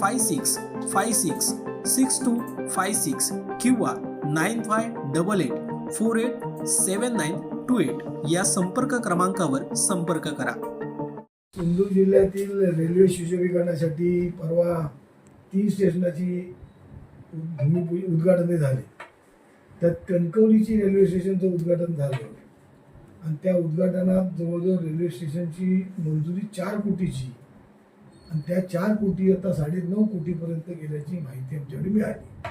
five six five six six two five six किंवा nine five double eight four eight seven nine two eight या संपर्क क्रमांकावर संपर्क करा. सिंधू जिल्ह्यातील रेल्वे सुशोभीकरणासाठी परवा तीन स्टेशनाची भूमिपूजन उद्घाटन झाले. त्यात कणकवलीची रेल्वे स्टेशनचं उद्घाटन झालं. आणि त्या उद्घाटनात जवळजवळ रेल्वे स्टेशनची मंजुरी चार कोटीची. आणि त्या चार कोटी आता साडे नऊ कोटीपर्यंत गेल्याची माहिती आमच्याकडे मिळाली.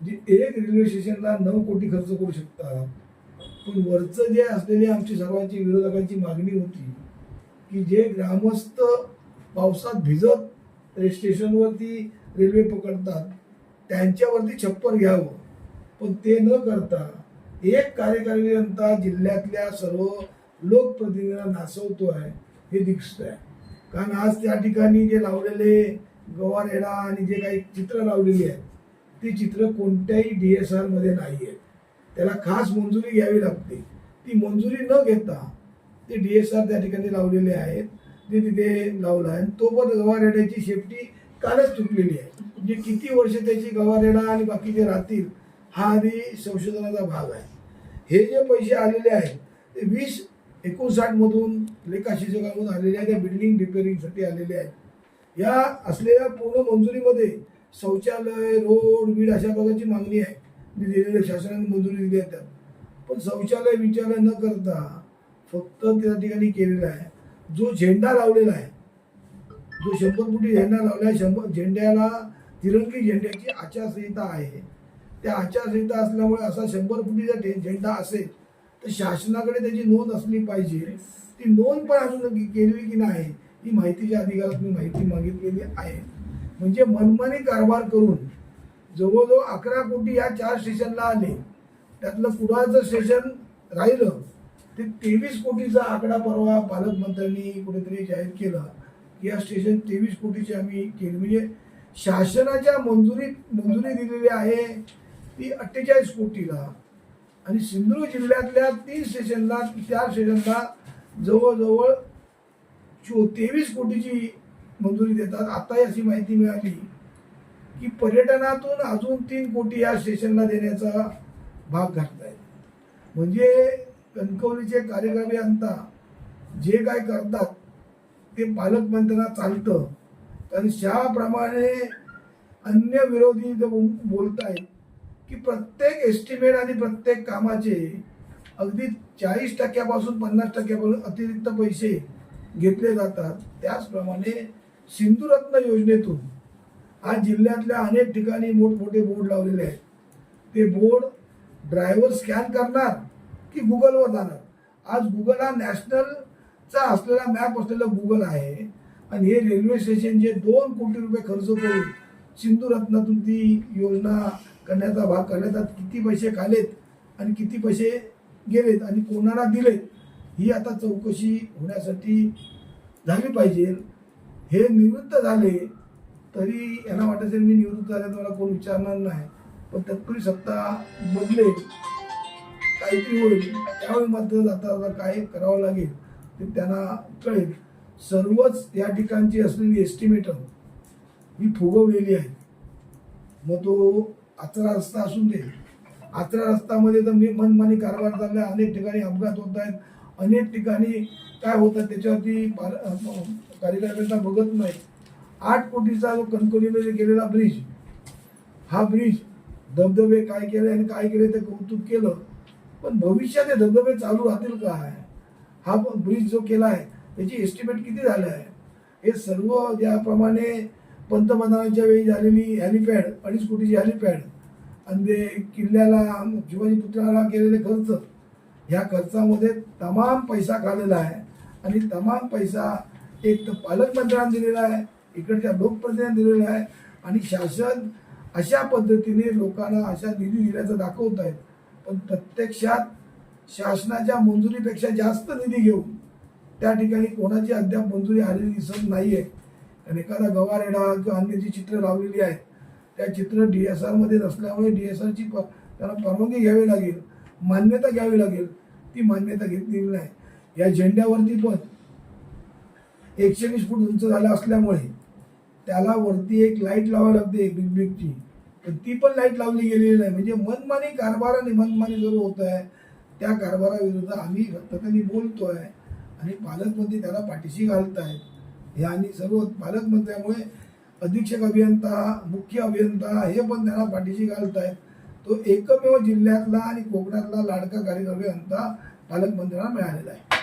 म्हणजे एक रेल्वे स्टेशनला नऊ कोटी खर्च करू शकतात. पण वरचं जे असलेली आमची सर्वांची विरोधकांची मागणी होती की जे ग्रामस्थ पावसात भिजत रे- स्टेशनवरती रेल्वे पकडतात त्यांच्यावरती छप्पर घ्यावं. पण ते न करता एक कार्यकारी अंता जिल्ह्यातल्या सर्व लोकप्रतिनिधींना नासवतो आहे हे दिसत आहे कारण आज त्या ठिकाणी जे लावलेले गवारेडा आणि जे काही चित्र लावलेली आहेत ती चित्र कोणत्याही डी एस आरमध्ये नाही आहेत त्याला खास मंजुरी घ्यावी लागते. ती मंजुरी न घेता ते डी एस आर त्या ठिकाणी लावलेले आहेत. ते तिथे लावलं आहे. आणि तो पण गवारेड्याची शेपटी कालच तुटलेली आहे. म्हणजे किती वर्ष त्याची गवारेडा आणि बाकीचे राहतील हा आधी संशोधनाचा भाग आहे. हे जे पैसे आलेले आहेत ते वीस एकोणसाठमधून मधून आलेल्या शिक्षकामधून आहेत त्या बिल्डिंग रिपेअरिंगसाठी आलेल्या आहेत या असलेल्या पूर्ण मंजुरीमध्ये शौचालय रोड बीड अशा प्रकारची मागणी आहे. जी दिलेल्या शासनाने मंजुरी दिली आहे पण शौचालय विचार न करता फक्त त्या ठिकाणी केलेला आहे. जो झेंडा लावलेला आहे जो शंभर फुटी झेंडा लावला आहे शंभर झेंड्याला तिरंगी झेंड्याची आचारसंहिता आहे. त्या आचारसंहिता असल्यामुळे असा शंभर फुटीचा झेंडा असेल तर शासनाकडे त्याची नोंद असली पाहिजे. ती नोंद पण अजून केलेली की नाही ही माहितीच्या अधिकारात मी माहिती मागितलेली आहे. म्हणजे मनमानी कारभार करून जवळजवळ अकरा कोटी या चार स्टेशनला आले. त्यातलं कुडाळचं स्टेशन राहिलं. ते तेवीस कोटीचा आकडा परवा पालकमंत्र्यांनी कुठेतरी जाहीर केला की या स्टेशन तेवीस कोटीची आम्ही केली. म्हणजे शासनाच्या मंजुरीत मंजुरी दिलेली आहे ती अठ्ठेचाळीस कोटीला. आणि सिंधुदुर्ग जिल्ह्यातल्या तीन स्टेशनला चार स्टेशनला जवळजवळ चो तेवीस कोटीची मंजुरी देतात. आताही अशी माहिती मिळाली की पर्यटनातून अजून तीन कोटी या स्टेशनला देण्याचा भाग घातलाय म्हणजे कणकवलीचे कार्यकारी अंता जे काय करतात ते पालकमंत्र्यांना चालतं. आणि शहाप्रमाणे अन्य विरोधी जे बोलत आहेत की प्रत्येक एस्टिमेट आणि प्रत्येक कामाचे अगदी चाळीस टक्क्यापासून पन्नास टक्क्यापासून अतिरिक्त पैसे घेतले जातात. त्याचप्रमाणे सिंधुरत्न योजनेतून आज जिल्ह्यातल्या अनेक ठिकाणी मोठमोठे बोर्ड लावलेले आहेत. ते बोर्ड ड्रायव्हर स्कॅन करणार की गुगलवर जाणार? आज गुगल हा नॅशनलचा असलेला मॅप असलेला गुगल आहे आणि हे रेल्वे स्टेशन जे दोन कोटी रुपये खर्च करून सिंधुरत्नातून ती योजना करण्याचा भाग करण्याचा किती पैसे खालेत आणि किती पैसे गेलेत आणि कोणाला दिलेत ही आता चौकशी होण्यासाठी झाली पाहिजे. हे निवृत्त झाले तरी यांना वाटायचं मी निवृत्त झाले तर मला कोण विचारणार नाही. पण तत्पूर्वी सत्ता बदले काहीतरी होईल. त्यावेळी मात्र आता आता काय करावं लागेल ते त्यांना कळेल. सर्वच या ठिकाणची असलेली एस्टिमेटर ही फुगवलेली आहे मग तो आचरा रस्ता असून दे. आचरा रस्त्यामध्ये तर मी मनमानी कारभार चालला अनेक ठिकाणी अपघात होत आहेत. अनेक ठिकाणी काय होतात त्याच्यावरती कार्यकर्त्यांना बघत नाही. आठ कोटीचा जो कणकवलीमध्ये गेलेला ब्रिज हा ब्रिज धबधबे काय केले आणि काय केले ते कौतुक केलं. पण भविष्यात हे धबधबे चालू राहतील काय हा ब्रिज जो केला आहे त्याची एस्टिमेट किती झालं आहे? हे सर्व ज्याप्रमाणे पंतप्रधानांच्या वेळी झालेली हॅलिपॅड अडीच कोटीची हॅलिपॅड आणि ते किल्ल्याला शिवाजी पुतळ्याला केलेले खर्च ह्या खर्चामध्ये तमाम पैसा खालेला आहे. आणि तमाम पैसा एक तर पालकमंत्र्यांना दिलेला आहे इकडच्या लोकप्रतिनिधी दिलेला आहे. आणि शासन अशा पद्धतीने लोकांना अशा निधी दिल्याचं दाखवत आहेत. पण प्रत्यक्षात शासनाच्या मंजुरीपेक्षा जास्त निधी घेऊन त्या ठिकाणी कोणाची अद्याप मंजुरी आलेली दिसत आहे आणि एखादा गवारेडा किंवा अन्य जी चित्र लावलेली आहेत त्या चित्र डी एस आरमध्ये नसल्यामुळे डी एस आरची प त्याला परवानगी घ्यावी लागेल. मान्यता घ्यावी लागेल. ती मान्यता घेतलेली नाही. या झेंड्यावरती पण एकशे वीस फूट उंच झाला असल्यामुळे त्याला वरती एक लाइट लावावी लागते बिग बिगची पण ती पण लाइट लावली गेलेली नाही. म्हणजे मनमानी कारभार आणि मनमानी जो होत आहे त्या कारभाराविरुद्ध आम्ही बोलतो बोलतोय आणि पालकमंत्री त्याला पाठीशी घालत आहेत हे आणि सर्व पालकमंत्र्यामुळे अधीक्षक अभियंता मुख्य अभियंता हे पण त्यांना पाठीशी आहेत तो एकमेव जिल्ह्यातला आणि कोकणातला लाडका कार्यकर्ता पालकमंत्र्यांना मिळालेला आहे.